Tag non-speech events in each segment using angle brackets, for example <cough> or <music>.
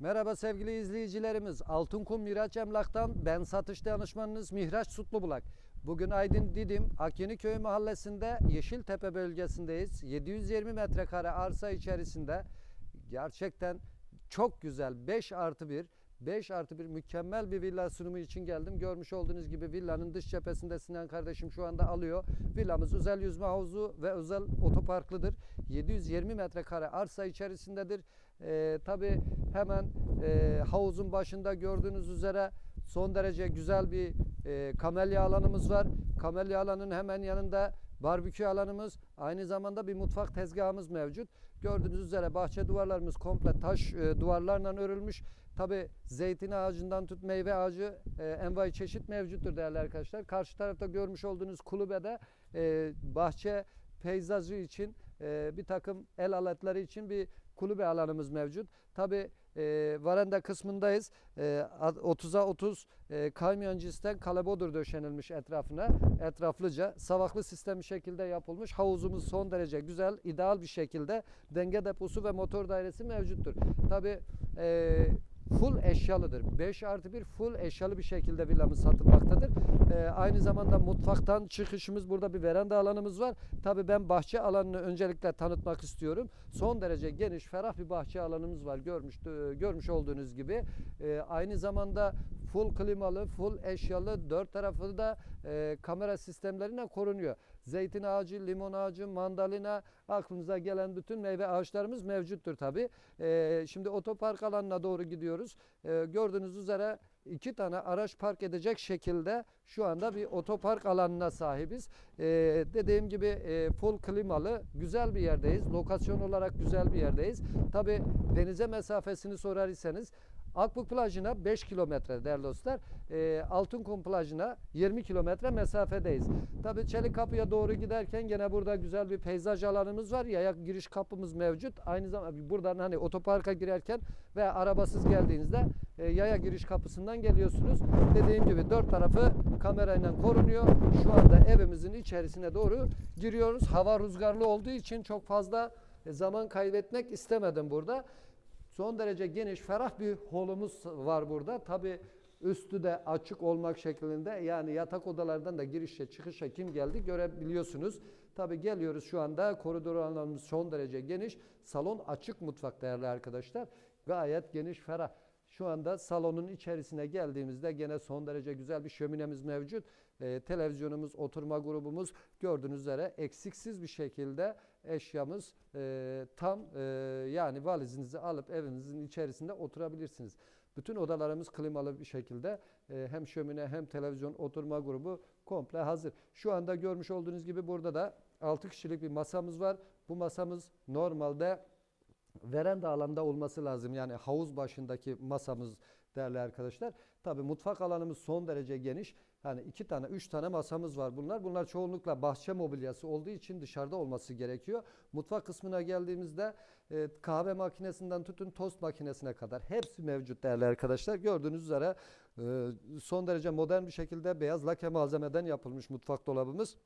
Merhaba sevgili izleyicilerimiz. Altınkum Miraç Emlak'tan ben satış danışmanınız Mihraç Sutlubulak. Bugün Aydın Didim Akyeniköy mahallesinde Yeşiltepe bölgesindeyiz. 720 metrekare arsa içerisinde gerçekten çok güzel 5 artı 1 5 artı 1 mükemmel bir villa sunumu için geldim. Görmüş olduğunuz gibi villanın dış cephesinde Sinan kardeşim şu anda alıyor. Villamız özel yüzme havuzu ve özel otoparklıdır. 720 metrekare arsa içerisindedir. Ee, Tabi hemen e, havuzun başında gördüğünüz üzere son derece güzel bir e, kamelya alanımız var. Kamelya alanının hemen yanında barbekü alanımız, aynı zamanda bir mutfak tezgahımız mevcut. Gördüğünüz üzere bahçe duvarlarımız komple taş e, duvarlarla örülmüş. Tabi zeytin ağacından tut meyve ağacı e, envai çeşit mevcuttur değerli arkadaşlar. Karşı tarafta görmüş olduğunuz kulübede e, bahçe peyzajı için e, bir takım el aletleri için bir kulübe alanımız mevcut. Tabi e, varanda kısmındayız. E, 30'a 30 e, kamyon cinsten kalebodur döşenilmiş etrafına. Etraflıca savaklı sistem bir şekilde yapılmış. Havuzumuz son derece güzel, ideal bir şekilde denge deposu ve motor dairesi mevcuttur. Tabi e, full eşyalıdır. 5 artı 1 full eşyalı bir şekilde villamız satılmaktadır. Ee, aynı zamanda mutfaktan çıkışımız burada bir veranda alanımız var. Tabii ben bahçe alanını öncelikle tanıtmak istiyorum. Son derece geniş, ferah bir bahçe alanımız var. Görmüş e, görmüş olduğunuz gibi. Ee, aynı zamanda full klimalı, full eşyalı, dört tarafı da e, kamera sistemlerine korunuyor. Zeytin ağacı, limon ağacı, mandalina, aklınıza gelen bütün meyve ağaçlarımız mevcuttur tabi. şimdi otopark alanına doğru gidiyoruz. Ee, gördüğünüz üzere iki tane araç park edecek şekilde şu anda bir otopark alanına sahibiz. Ee, dediğim gibi e, full klimalı güzel bir yerdeyiz. Lokasyon olarak güzel bir yerdeyiz. Tabi denize mesafesini sorar iseniz Akbuk plajına 5 kilometre değerli dostlar. E, Altınkum plajına 20 kilometre mesafedeyiz. Tabi Çelik Kapı'ya doğru giderken gene burada güzel bir peyzaj alanımız var. Yaya giriş kapımız mevcut. Aynı zamanda buradan hani otoparka girerken ve arabasız geldiğinizde e, yaya giriş kapısından geliyorsunuz. Dediğim gibi dört tarafı kamerayla korunuyor. Şu anda evimizin içerisine doğru giriyoruz. Hava rüzgarlı olduğu için çok fazla e, zaman kaybetmek istemedim burada. Son derece geniş, ferah bir holumuz var burada. Tabi üstü de açık olmak şeklinde yani yatak odalardan da girişe çıkışa kim geldi görebiliyorsunuz. Tabi geliyoruz şu anda koridor alanımız son derece geniş. Salon açık mutfak değerli arkadaşlar. Gayet geniş, ferah. Şu anda salonun içerisine geldiğimizde gene son derece güzel bir şöminemiz mevcut. Ee, televizyonumuz, oturma grubumuz gördüğünüz üzere eksiksiz bir şekilde eşyamız e, tam e, yani valizinizi alıp evinizin içerisinde oturabilirsiniz. Bütün odalarımız klimalı bir şekilde e, hem şömine hem televizyon oturma grubu komple hazır. Şu anda görmüş olduğunuz gibi burada da 6 kişilik bir masamız var. Bu masamız normalde veranda alanda olması lazım. Yani havuz başındaki masamız değerli arkadaşlar. Tabi mutfak alanımız son derece geniş. Yani iki tane, üç tane masamız var bunlar. Bunlar çoğunlukla bahçe mobilyası olduğu için dışarıda olması gerekiyor. Mutfak kısmına geldiğimizde e, kahve makinesinden tutun tost makinesine kadar hepsi mevcut değerli arkadaşlar. Gördüğünüz üzere e, son derece modern bir şekilde beyaz lake malzemeden yapılmış mutfak dolabımız.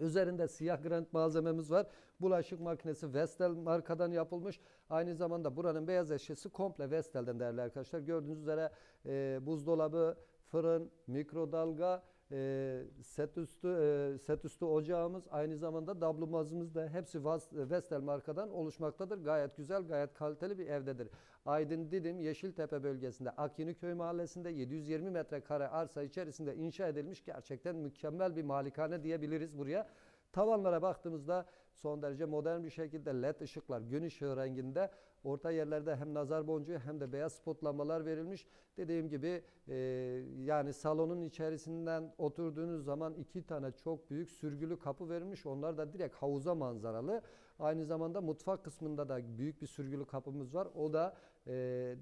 Üzerinde siyah granit malzememiz var. Bulaşık makinesi Vestel markadan yapılmış. Aynı zamanda buranın beyaz eşyası komple Vestel'den değerli arkadaşlar. Gördüğünüz üzere e, buzdolabı, fırın, mikrodalga, e, set üstü e, set üstü ocağımız aynı zamanda dablumazımız da hepsi Vestel markadan oluşmaktadır. Gayet güzel, gayet kaliteli bir evdedir. Aydın Didim Yeşiltepe bölgesinde Akyeniköy mahallesinde 720 metrekare arsa içerisinde inşa edilmiş gerçekten mükemmel bir malikane diyebiliriz buraya. Tavanlara baktığımızda son derece modern bir şekilde led ışıklar gün ışığı renginde orta yerlerde hem nazar boncuğu hem de beyaz spotlanmalar verilmiş. Dediğim gibi e, yani salonun içerisinden oturduğunuz zaman iki tane çok büyük sürgülü kapı verilmiş. Onlar da direkt havuza manzaralı. Aynı zamanda mutfak kısmında da büyük bir sürgülü kapımız var. O da e,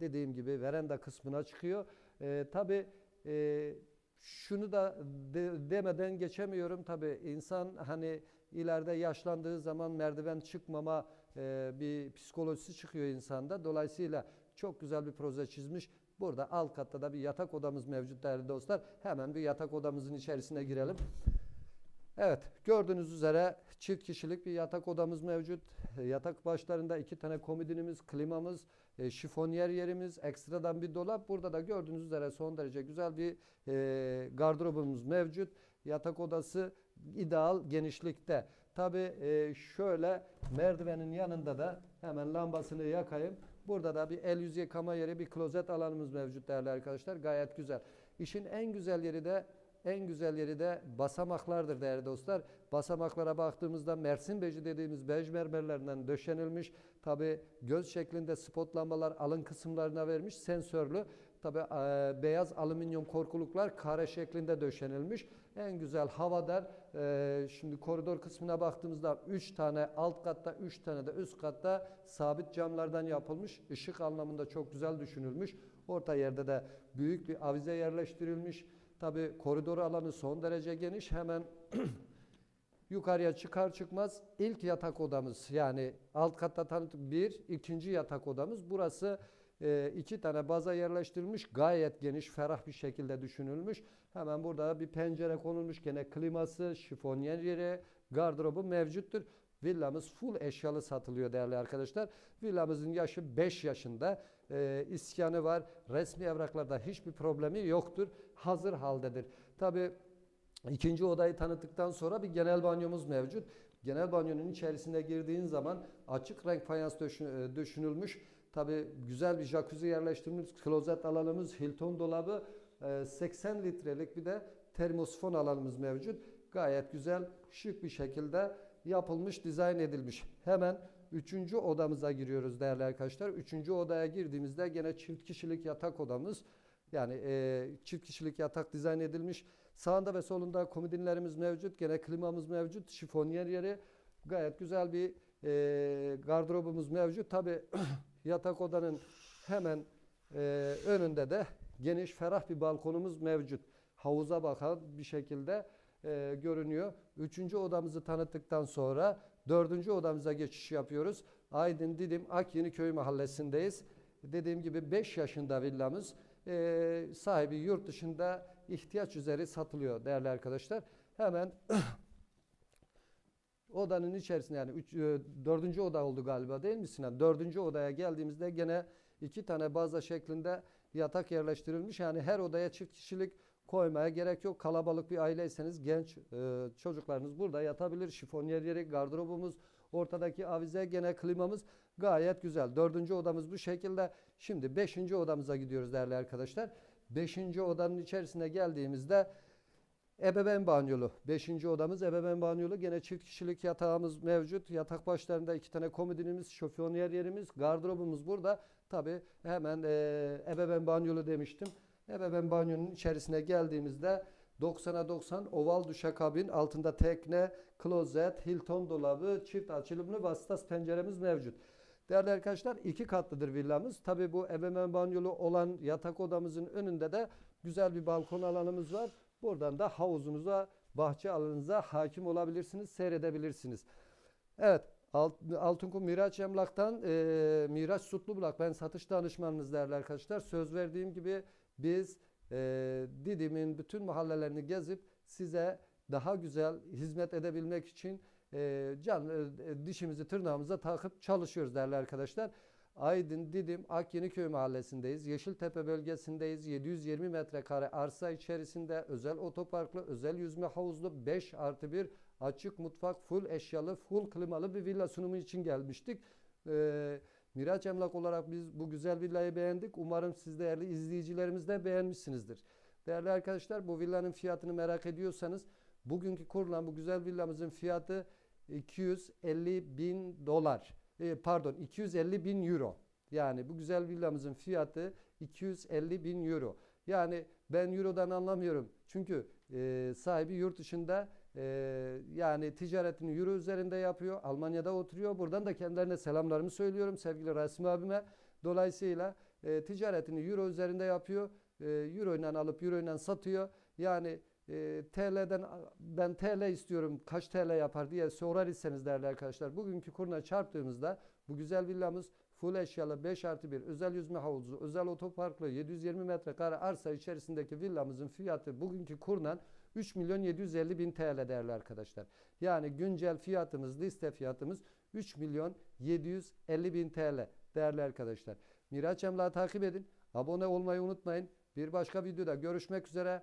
dediğim gibi veranda kısmına çıkıyor. E, Tabii e, şunu da de, demeden geçemiyorum tabii insan hani ileride yaşlandığı zaman merdiven çıkmama e, bir psikolojisi çıkıyor insanda. Dolayısıyla çok güzel bir proje çizmiş. Burada alt katta da bir yatak odamız mevcut değerli dostlar. Hemen bir yatak odamızın içerisine girelim. Evet, gördüğünüz üzere çift kişilik bir yatak odamız mevcut. Yatak başlarında iki tane komodinimiz, klimamız, e, şifonyer yerimiz, ekstradan bir dolap. Burada da gördüğünüz üzere son derece güzel bir e, gardırobumuz mevcut. Yatak odası ideal genişlikte. Tabi şöyle merdivenin yanında da hemen lambasını yakayım. Burada da bir el yüz yıkama yeri, bir klozet alanımız mevcut değerli arkadaşlar. Gayet güzel. İşin en güzel yeri de en güzel yeri de basamaklardır değerli dostlar. Basamaklara baktığımızda Mersin beci dediğimiz bej mermerlerinden döşenilmiş. Tabi göz şeklinde spot lambalar alın kısımlarına vermiş sensörlü. Tabi e, beyaz alüminyum korkuluklar kare şeklinde döşenilmiş. En güzel havadar. E, şimdi koridor kısmına baktığımızda 3 tane alt katta 3 tane de üst katta sabit camlardan yapılmış. Işık anlamında çok güzel düşünülmüş. Orta yerde de büyük bir avize yerleştirilmiş. Tabi koridor alanı son derece geniş. Hemen <clears throat> yukarıya çıkar çıkmaz ilk yatak odamız yani alt katta tanıtıp bir ikinci yatak odamız. Burası e, iki tane baza yerleştirilmiş gayet geniş ferah bir şekilde düşünülmüş. Hemen burada bir pencere konulmuş gene kliması şifonyer yeri gardırobu mevcuttur. Villamız full eşyalı satılıyor değerli arkadaşlar. Villamızın yaşı 5 yaşında. E, iskanı var. Resmi evraklarda hiçbir problemi yoktur. Hazır haldedir. Tabi ikinci odayı tanıttıktan sonra bir genel banyomuz mevcut. Genel banyonun içerisine girdiğin zaman açık renk fayans e, düşünülmüş. Tabi güzel bir jacuzzi yerleştirilmiş. Klozet alanımız, Hilton dolabı, e, 80 litrelik bir de termosifon alanımız mevcut. Gayet güzel, şık bir şekilde yapılmış, dizayn edilmiş. Hemen üçüncü odamıza giriyoruz değerli arkadaşlar. Üçüncü odaya girdiğimizde gene çift kişilik yatak odamız. Yani e, çift kişilik yatak dizayn edilmiş. Sağında ve solunda komodinlerimiz mevcut. Gene klimamız mevcut. Şifonyer yeri. Gayet güzel bir e, gardırobumuz mevcut. Tabi yatak odanın hemen e, önünde de geniş ferah bir balkonumuz mevcut. Havuza bakan bir şekilde e, görünüyor. Üçüncü odamızı tanıttıktan sonra dördüncü odamıza geçiş yapıyoruz. Aydın Didim Akyeni Köy mahallesindeyiz. Dediğim gibi 5 yaşında villamız. E, sahibi yurt dışında ihtiyaç üzeri satılıyor değerli arkadaşlar. Hemen <clears throat> odanın içerisinde yani üç, e, dördüncü oda oldu galiba değil mi Sinan? Dördüncü odaya geldiğimizde gene iki tane baza şeklinde yatak yerleştirilmiş. Yani her odaya çift kişilik koymaya gerek yok. Kalabalık bir aileyseniz genç e, çocuklarınız burada yatabilir. Şifonyer yeri, gardırobumuz, ortadaki avize, gene klimamız gayet güzel. Dördüncü odamız bu şekilde. Şimdi beşinci odamıza gidiyoruz değerli arkadaşlar. Beşinci odanın içerisine geldiğimizde Ebeveyn banyolu. Beşinci odamız ebeveyn banyolu. Gene çift kişilik yatağımız mevcut. Yatak başlarında iki tane komodinimiz, şoföryer yerimiz, gardırobumuz burada. Tabi hemen e, ebeveyn banyolu demiştim. Ebeveyn banyonun içerisine geldiğimizde 90'a 90 oval duşakabin, altında tekne, klozet, Hilton dolabı, çift açılımlı vasıtas penceremiz mevcut. Değerli arkadaşlar iki katlıdır villamız. Tabi bu ebeveyn banyolu olan yatak odamızın önünde de güzel bir balkon alanımız var. Buradan da havuzunuza, bahçe alanınıza hakim olabilirsiniz, seyredebilirsiniz. Evet, Alt- Altınkum Miraç Emlak'tan e, Miraç Sutlubulak ben satış danışmanınız değerli arkadaşlar. Söz verdiğim gibi biz e, Didim'in bütün mahallelerini gezip size daha güzel hizmet edebilmek için e, can e, dişimizi tırnağımıza takıp çalışıyoruz değerli arkadaşlar. Aydın, Didim, Akyeniköy mahallesindeyiz. Yeşiltepe bölgesindeyiz. 720 metrekare arsa içerisinde özel otoparklı, özel yüzme havuzlu 5 artı 1 açık mutfak, full eşyalı, full klimalı bir villa sunumu için gelmiştik. Ee, Miraç Emlak olarak biz bu güzel villayı beğendik. Umarım siz değerli izleyicilerimiz de beğenmişsinizdir. Değerli arkadaşlar bu villanın fiyatını merak ediyorsanız bugünkü kurulan bu güzel villamızın fiyatı 250 bin dolar. E, pardon 250 bin euro. Yani bu güzel villamızın fiyatı 250 bin euro. Yani ben eurodan anlamıyorum. Çünkü e, sahibi yurt dışında e, yani ticaretini euro üzerinde yapıyor. Almanya'da oturuyor. Buradan da kendilerine selamlarımı söylüyorum sevgili Rasim abime. Dolayısıyla e, ticaretini euro üzerinde yapıyor. E, euro ile alıp euro ile satıyor. Yani e, TL'den ben TL istiyorum kaç TL yapar diye sorar iseniz değerli arkadaşlar. Bugünkü kuruna çarptığımızda bu güzel villamız full eşyalı 5 artı 1 özel yüzme havuzu, özel otoparklı 720 metrekare arsa içerisindeki villamızın fiyatı bugünkü kurdan 3 milyon 750 bin TL değerli arkadaşlar. Yani güncel fiyatımız, liste fiyatımız 3 milyon 750 bin TL değerli arkadaşlar. Miraç Emlak'ı takip edin. Abone olmayı unutmayın. Bir başka videoda görüşmek üzere.